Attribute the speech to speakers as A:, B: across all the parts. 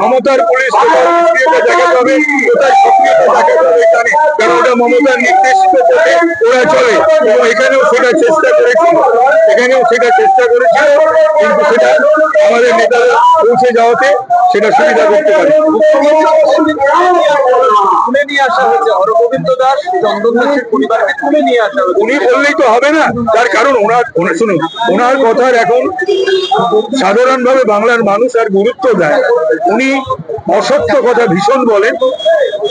A: মমতার কারণ ওটা নির্দেশিত পথে ওরা চলে। এবং এখানেও সেটা চেষ্টা করেছিল, এখানেও সেটা চেষ্টা করেছিল। কিন্তু সেটা আমাদের নেতারা পৌঁছে যাওয়াতে সেটা সুবিধা করতে পারে। না। তার কারণ এখন সাধারণভাবে বাংলার মানুষ আর গুরুত্ব দেয়। উনি অসত্য কথা ভীষণ বলেন,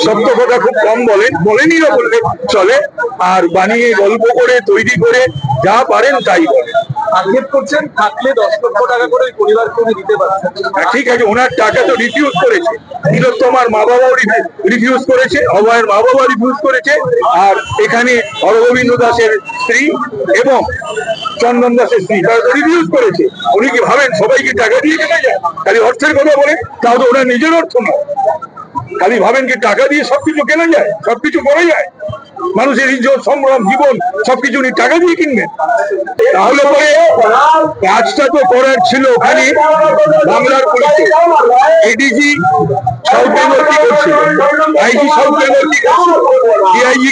A: সত্য কথা খুব কম বলেন, বলেনই বললে চলে। আর বানিয়ে গল্প করে, তৈরি করে, যা পারেন তাই বলেন।
B: আক্ষেপ করছেন, থাকলে দশ লক্ষ টাকা করে ওই পরিবারকে উনি দিতে পারছেন।
A: ঠিক আছে, ওনার টাকা তো রিফিউজ করেছে। মা বাবাও রিফিউজ করেছে, অভয়ের মা রিফিউজ করেছে, আর এখানে হরগোবিন্দ দাসের স্ত্রী এবং চন্দন দাসের স্ত্রী, তারা তো রিফিউজ করেছে। উনি কি ভাবেন, সবাইকে টাকা দিয়ে কেনা যায় খালি অর্থের কথা বলে, তাও তো ওনার নিজের অর্থ নয়। খালি ভাবেন কি টাকা দিয়ে সবকিছু কেনা যায়, সবকিছু করা যায়? মানুষের ইজ্জত সম্ভ্রম জীবন, সবকিছু উনি টাকা দিয়ে কিনবেন। তাহলে পরে কাজটা তো করার ছিল ওখানে, বাংলার পুলিশে। এডিজি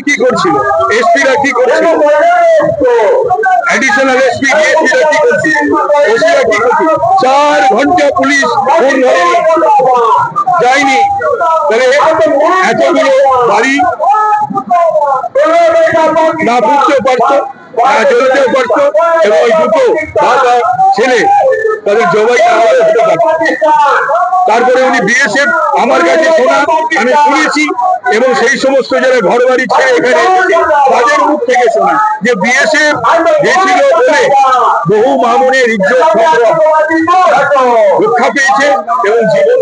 A: কি করছিল? এসপিরা কি করছিল? এসপি কি চার ঘণ্টা পুলিশ যায়নি। তাহলে এতগুলো বাড়ি না বুঝতেও পারতো না চলতেও পারতো এবং ওই দুটো বাবা ছেলে তাদের জবাই তারপরে উনি বিএসএফ, আমার কাছে শোনা, আমি শুনেছি, এবং সেই সমস্ত যারা ঘর বাড়ি ছেড়ে এখানে তাদের মুখ থেকে শোনা যে বিএসএফ গেছিল বলে বহু মামুনের ইজ্জত রক্ষা পেয়েছে এবং জীবন